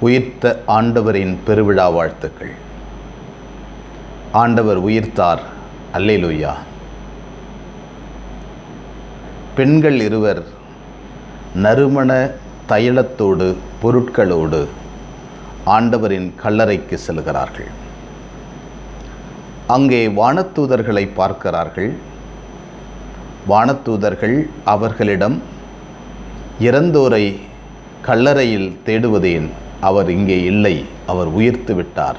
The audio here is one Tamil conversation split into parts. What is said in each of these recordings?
உயிர்த்த ஆண்டவரின் பெருவிழா வாழ்த்துக்கள். ஆண்டவர் உயிர்த்தார். அல்லேலூயா. பெண்கள் இருவர் நறுமண தைலத்தோடு பொருட்களோடு ஆண்டவரின் கல்லறைக்கு செல்கிறார்கள். அங்கே வானத்தூதர்களை பார்க்கிறார்கள். வானத்தூதர்கள் அவர்களிடம் இறந்தோரை கல்லறையில் தேடுவதேன் அவர் இங்கே இல்லை அவர் உயிர்த்து விட்டார்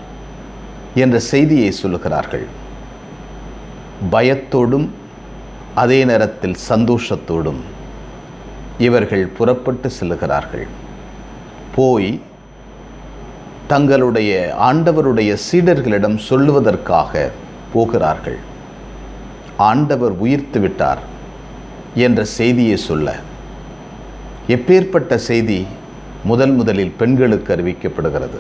என்ற செய்தியை சொல்லுகிறார்கள். பயத்தோடும் அதே நேரத்தில் சந்தோஷத்தோடும் இவர்கள் புறப்பட்டு செல்லுகிறார்கள். போய் தங்களுடைய ஆண்டவருடைய சீடர்களிடம் சொல்லுவதற்காக போகிறார்கள். ஆண்டவர் உயிர்த்து விட்டார் என்ற செய்தியை சொல்ல. எப்பேற்பட்ட செய்தி? முதல் முதலில் பெண்களுக்கு அறிவிக்கப்படுகிறது.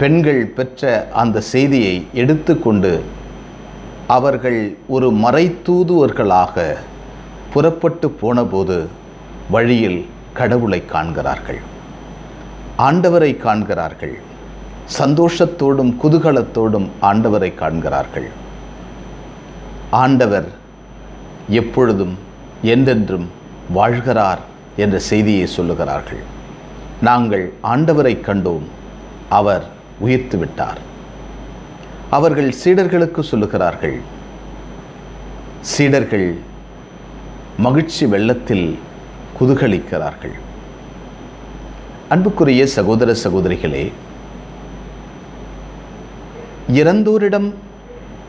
பெண்கள் பெற்ற அந்த செய்தியை எடுத்துக்கொண்டு அவர்கள் ஒரு மறைத்தூதுவர்களாக புறப்பட்டு போனபோது வழியில் கடவுளை காண்கிறார்கள். ஆண்டவரை காண்கிறார்கள். சந்தோஷத்தோடும் குதூகலத்தோடும் ஆண்டவரை காண்கிறார்கள். ஆண்டவர் எப்பொழுதும் என்றென்றும் வாழ்கிறார் என்ற செய்தியை சொல்லுகிறார்கள். நாங்கள் ஆண்டவரை கண்டோம். அவர் உயிர்த்து விட்டார் அவர்கள் சீடர்களுக்கு சொல்லுகிறார்கள் சீடர்கள் மகிழ்ச்சி வெள்ளத்தில் குதூகலிக்கிறார்கள். அன்புக்குரிய சகோதர சகோதரிகளே இறந்தோரிடம்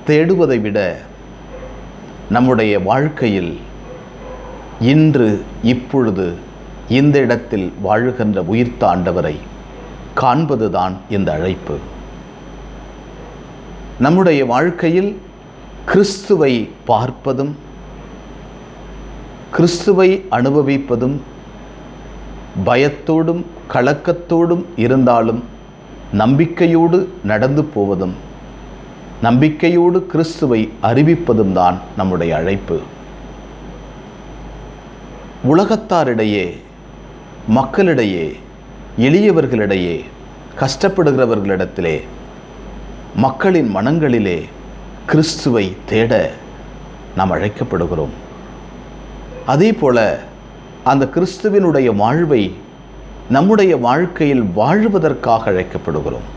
தேடுவதை விட நம்முடைய வாழ்க்கையில் இன்று இப்பொழுது இந்த இடத்தில் வாழுகின்ற உயிர்த்த ஆண்டவரை காண்பதுதான் இந்த அழைப்பு. நம்முடைய வாழ்க்கையில் கிறிஸ்துவை பார்ப்பதும் கிறிஸ்துவை அனுபவிப்பதும் பயத்தோடும் கலக்கத்தோடும் இருந்தாலும் நம்பிக்கையோடு நடந்து போவதும் நம்பிக்கையோடு கிறிஸ்துவை அறிவிப்பதும் தான் நம்முடைய அழைப்பு. உலகத்தாரிடையே மக்களிடையே எளியவர்களிடையே கஷ்டப்படுகிறவர்களிடத்திலே மக்களின் மனங்களிலே கிறிஸ்துவை தேட நாம் அழைக்கப்படுகிறோம். அதே போல அந்த கிறிஸ்துவினுடைய வாழ்வை நம்முடைய வாழ்க்கையில் வாழ்வதற்காக அழைக்கப்படுகிறோம்.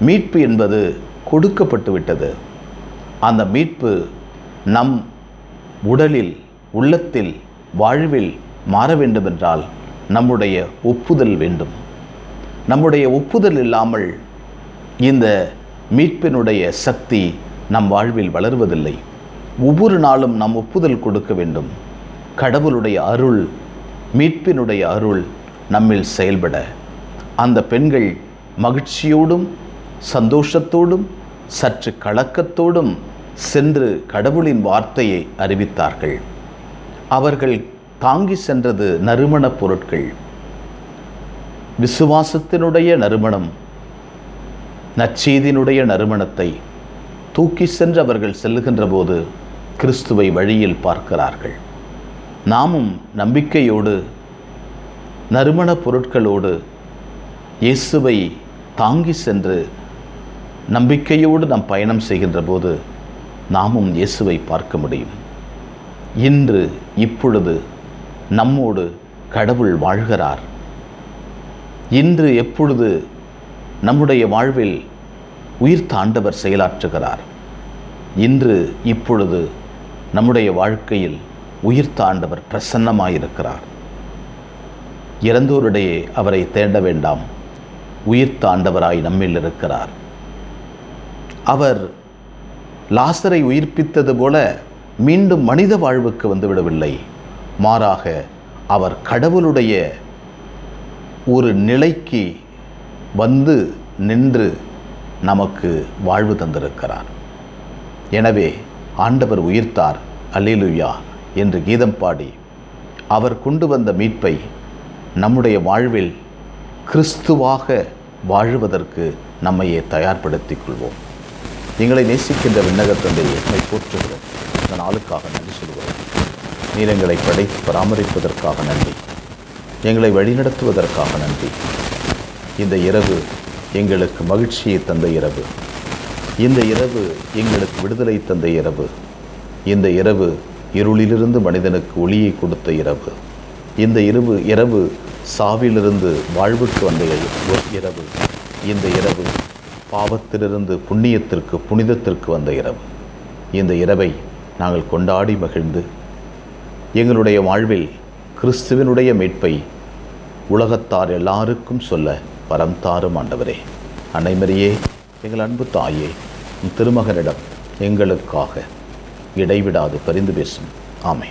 மீட்பு என்பது கொடுக்கப்பட்டு விட்டது அந்த மீட்பு நம் உடலில் உள்ளத்தில் வாழ்வில் மாற வேண்டுமென்றால் நம்முடைய ஒப்புதல் வேண்டும். நம்முடைய ஒப்புதல் இல்லாமல் இந்த மீட்பினுடைய சக்தி நம் வாழ்வில் வளர்வதில்லை. ஒவ்வொரு நாளும் நாம் ஒப்புதல் கொடுக்க வேண்டும். கடவுளுடைய அருள் மீட்பினுடைய அருள் நம்மில் செயல்பட. அந்த பெண்கள் மகிழ்ச்சியோடும் சந்தோஷத்தோடும் சற்று கலக்கத்தோடும் சென்று கடவுளின் வார்த்தையை அறிவித்தார்கள். அவர்கள் தாங்கி சென்றது நறுமணப் பொருட்கள். விசுவாசத்தினுடைய நறுமணம் நச்செய்தினுடைய நறுமணத்தை தூக்கி சென்று அவர்கள் செல்லுகின்ற போது கிறிஸ்துவை வழியில் பார்க்கிறார்கள். நாமும் நம்பிக்கையோடு நறுமணப் பொருட்களோடு இயேசுவை தாங்கி சென்று நம்பிக்கையோடு நாம் பயணம் செய்கின்ற போது நாமும் இயேசுவை பார்க்க முடியும். இன்று இப்பொழுது நம்மோடு கடவுள் வாழ்கிறார். இன்று எப்பொழுது நம்முடைய வாழ்வில் உயிர் தாண்டவர் செயலாற்றுகிறார். இன்று இப்பொழுது நம்முடைய வாழ்க்கையில் உயிர் தாண்டவர் பிரசன்னமாயிருக்கிறார். இறந்தோரிடையே அவரை தேட வேண்டாம். உயிர் தாண்டவராய் நம்மில் இருக்கிறார். அவர் லாசரை உயிர்ப்பித்தது போல மீண்டும் மனித வாழ்வுக்கு வந்துவிடவில்லை. மாறாக அவர் கடவுளுடைய ஒரு நிலைக்கு வந்து நின்று நமக்கு வாழ்வு தந்திருக்கிறார். எனவே ஆண்டவர் உயிர்த்தார். அல்லேலுயா என்று கீதம் பாடி அவர் கொண்டு வந்த மீட்பை நம்முடைய வாழ்வில் கிறிஸ்துவாக வாழுவதற்கு நம்மையே தயார்படுத்திக் கொள்வோம். எங்களை நேசிக்கின்ற விண்ணகத்தந்தையை என்னை போற்றுகிறோம். இந்த நாளுக்காக நன்றி சொல்கிறோம் நீர் எங்களை படைத்து பராமரிப்பதற்காக நன்றி. எங்களை வழிநடத்துவதற்காக நன்றி. இந்த இரவு எங்களுக்கு மகிழ்ச்சியை தந்த இரவு. இந்த இரவு எங்களுக்கு விடுதலை தந்த இரவு. இந்த இரவு இருளிலிருந்து மனிதனுக்கு ஒளியை கொடுத்த இரவு. இந்த இரவு இரவு சாவிலிருந்து வாழ்வுக்கு வந்த இரவு. இந்த இரவு பாவத்திலிருந்து புண்ணியத்திற்கு புனிதத்திற்கு வந்த இரவு. இந்த இரவை நாங்கள் கொண்டாடி மகிழ்ந்து எங்களுடைய வாழ்வில் கிறிஸ்துவினுடைய மீட்பை உலகத்தார் எல்லாருக்கும் சொல்ல வரம் தாரும் ஆண்டவரே. அனைமரியே எங்கள் அன்பு தாயே திருமகனிடம் எங்களுக்காக இடைவிடாது பரிந்து பேசும். ஆமை